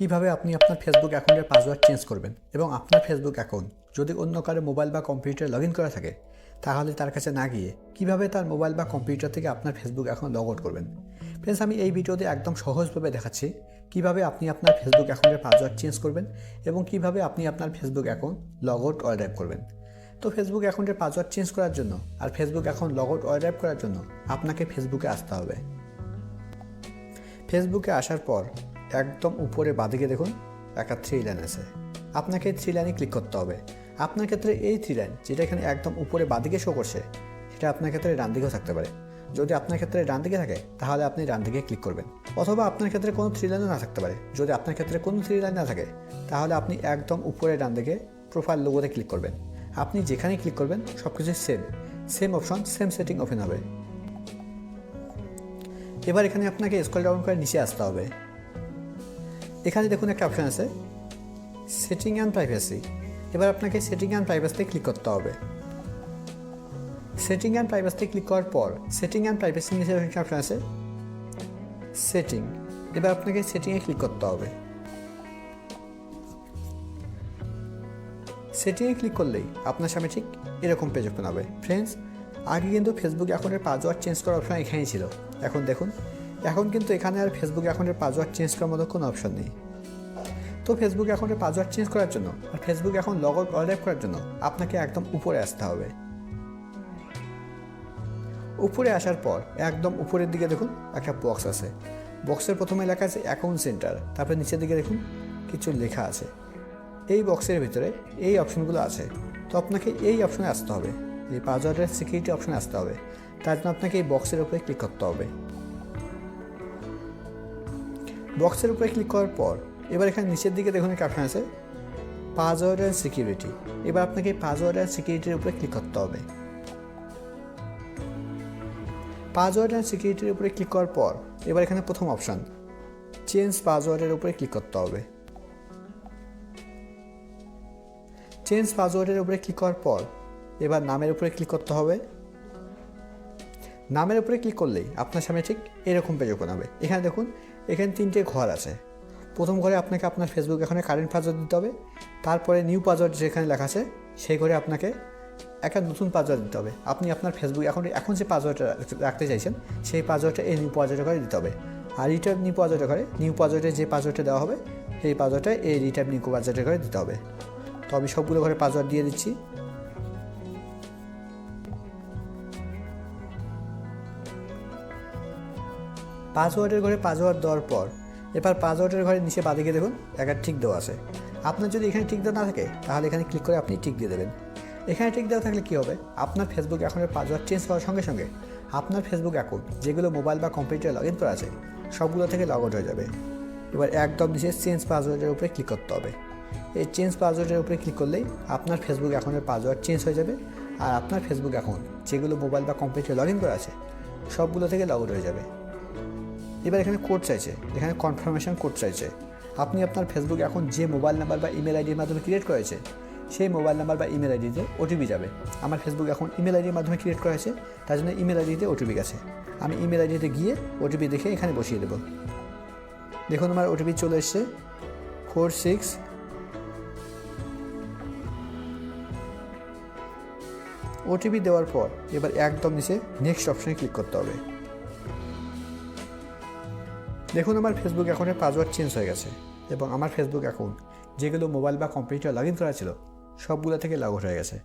কীভাবে আপনি আপনার ফেসবুক অ্যাকাউন্টের পাসওয়ার্ড চেঞ্জ করবেন এবং আপনার ফেসবুক অ্যাকাউন্ট যদি অন্য কারও মোবাইল বা কম্পিউটারে লগ ইন করা থাকে, তাহলে তার কাছে না গিয়ে কীভাবে তার মোবাইল বা কম্পিউটার থেকে আপনার ফেসবুক অ্যাকাউন্ট লগ আউট করবেন? ফ্রেন্ডস আমি এই ভিডিওতে একদম সহজভাবে দেখাচ্ছি কীভাবে আপনি আপনার ফেসবুক অ্যাকাউন্টের পাসওয়ার্ড চেঞ্জ করবেন এবং কীভাবে আপনি আপনার Facebook account log out or drive করবেন। তো ফেসবুক অ্যাকাউন্টের পাসওয়ার্ড চেঞ্জ করার জন্য আর Facebook account log out or drive করার জন্য আপনাকে ফেসবুকে আসতে হবে। ফেসবুকে আসার পর একদম উপরে বাঁদিকে দেখুন, একটা থ্রি লাইন আছে। আপনাকে থ্রি লাইনে ক্লিক করতে হবে। আপনার ক্ষেত্রে এই থ্রি লাইন যেটা এখানে একদম উপরে বাঁদিকে শো করছে, সেটা আপনার ক্ষেত্রে ডান দিকেও থাকতে পারে। যদি আপনার ক্ষেত্রে ডান দিকে থাকে, তাহলে আপনি ডান দিকে ক্লিক করবেন। অথবা আপনার ক্ষেত্রে কোনো থ্রি লাইনও না থাকতে পারে। যদি আপনার ক্ষেত্রে কোনো থ্রি লাইন না থাকে, তাহলে আপনি একদম উপরে ডান দিকে প্রোফাইল লোগোতে ক্লিক করবেন। আপনি যেখানে ক্লিক করবেন সব কিছু same same option same setting open হবে। এবার এখানে আপনাকে স্ক্রল ডাউন করে নিচে আসতে হবে। এখানে দেখুন একটা অপশান আছে সেটিং অ্যান্ড প্রাইভেসি এবার আপনাকে সেটিং অ্যান্ড প্রাইভেসিতে ক্লিক করতে হবে। সেটিং অ্যান্ড প্রাইভেসিতে ক্লিক করার পর সেটিং অ্যান্ড প্রাইভেসি নিচে একটা অপশান আছে সেটিং এবার আপনাকে সেটিংয়ে ক্লিক করতে হবে। সেটিংয়ে ক্লিক করলেই আপনার সামনে ঠিক এরকম পেজ ওপেন হবে। ফ্রেন্ডস আগে কিন্তু ফেসবুক অ্যাকাউন্টের পাসওয়ার্ড চেঞ্জ করার অপশন এখানেই ছিল। এখন দেখুন এখন কিন্তু এখানে আর ফেসবুক অ্যাকাউন্টের পাসওয়ার্ড চেঞ্জ করার মতো কোনো অপশন নেই। তো ফেসবুক অ্যাকাউন্টের পাসওয়ার্ড চেঞ্জ করার জন্য আর ফেসবুক এখন লগ আউট অর্ডার করার জন্য আপনাকে একদম উপরে আসতে হবে। উপরে আসার পর একদম উপরের দিকে দেখুন একটা বক্স আছে। বক্সের প্রথমে লেখা আছে অ্যাকাউন্ট সেন্টার তারপরে নিচের দিকে দেখুন কিছু লেখা আছে। এই বক্সের ভিতরে এই অপশনগুলো আছে। তো আপনাকে এই অপশনে আসতে হবে। এই পাসওয়ার্ডের সিকিউরিটি অপশনে আসতে হবে। তার জন্য আপনাকে এই বক্সের উপরে ক্লিক করতে হবে। বক্সের উপরে ক্লিক করার পর, এবার এখানে নিচের দিকে দেখুন একটা অপশন আছে পাসওয়ার্ড অ্যান্ড সিকিউরিটি এবার আপনাকে পাসওয়ার্ড অ্যান্ড সিকিউরিটির উপরে ক্লিক করতে হবে। পাসওয়ার্ড অ্যান্ড সিকিউরিটির উপরে ক্লিক করার পর, এবার এখানে প্রথম অপশান চেঞ্জ পাসওয়ার্ডের উপরে ক্লিক করতে হবে। চেঞ্জ পাসওয়ার্ডের উপরে ক্লিক করার পর, এবার নামের উপরে ক্লিক করতে হবে। নামের উপরে ক্লিক করলেই আপনার সামনে ঠিক এরকম পেজ ওপেন হবে। এখানে দেখুন, এখানে তিনটে ঘর আছে। প্রথম ঘরে আপনাকে আপনার ফেসবুক এখানে কারেন্ট পাসওয়ার্ড দিতে হবে। তারপরে নিউ পাসওয়ার্ড যেখানে লেখা আছে, সেই ঘরে আপনাকে একটা নতুন পাসওয়ার্ড দিতে হবে। আপনি আপনার ফেসবুক এখন এখন যে পাসওয়ার্ডটা রাখতে চাইছেন, সেই পাসওয়ার্ডটা এই নিউ পাসওয়ার্ডের ঘরে দিতে হবে। আর রিটার্ন নিউ পাসওয়ার্ডের ঘরে নিউ পাসওয়ার্ডে যে পাসওয়ার্ডটা দেওয়া হবে, সেই পাসওয়ার্ডটা এই রিটার্ন নিউ পাসওয়ার্ডের ঘরে দিতে হবে। তো আমি সবগুলো ঘরে পাসওয়ার্ড দিয়ে দিচ্ছি। পাসওয়ার্ডের ঘরে পাসওয়ার্ড দেওয়ার পর এবার পাসওয়ার্ডের ঘরে নিচে বাদিকে দেখুন একটা ঠিক দেওয়া আছে। আপনার যদি এখানে ঠিক দেওয়া না থাকে, তাহলে এখানে ক্লিক করে আপনি ঠিক দিয়ে দেবেন। এখানে ঠিক দেওয়া থাকলে কী হবে? আপনার ফেসবুক অ্যাকাউন্টের পাসওয়ার্ড চেঞ্জ করার সঙ্গে সঙ্গে আপনার ফেসবুক অ্যাকাউন্ট, যেগুলো মোবাইল বা কম্পিউটারে লগ ইন করা আছে, সবগুলো থেকে লগ আউট হয়ে যাবে। এবার একদম নিচে চেঞ্জ পাসওয়ার্ডের উপরে ক্লিক করতে হবে। এই চেঞ্জ পাসওয়ার্ডের উপরে ক্লিক করলেই আপনার ফেসবুক অ্যাকাউন্টের পাসওয়ার্ড চেঞ্জ হয়ে যাবে আর আপনার ফেসবুক অ্যাকাউন্ট, যেগুলো মোবাইল বা কম্পিউটারে লগ ইন করা আছে, সবগুলো থেকে লগ আউট হয়ে যাবে। এবার এখানে কোড চাইছে, এখানে কনফার্মেশন কোড চাইছে। আপনি আপনার ফেসবুক এখন যে মোবাইল নাম্বার বা ইমেল আইডির মাধ্যমে ক্রিয়েট করেছে, সেই মোবাইল নাম্বার বা ইমেল আইডিতে ওটিপি যাবে। আমার ফেসবুক এখন ইমেল আইডির মাধ্যমে ক্রিয়েট করা হয়েছে তার জন্য ইমেল আইডিতে ওটিপি গেছে। আমি ইমেল আইডিতে গিয়ে ওটিপি দেখে এখানে বসিয়ে দেবো। দেখুন আমার ওটিপি চলে এসছে ফোর সিক্স ওটিপি দেওয়ার পর এবার একদম নিচে নেক্সট অপশানে ক্লিক করতে হবে। দেখুন, আমার ফেসবুক অ্যাকাউন্টের পাসওয়ার্ড চেঞ্জ হয়ে গেছে এবং আমার ফেসবুক অ্যাকাউন্ট যেগুলো মোবাইল বা কম্পিউটার লগ ইন করা ছিল, সবগুলো থেকে লগ হয়ে গেছে।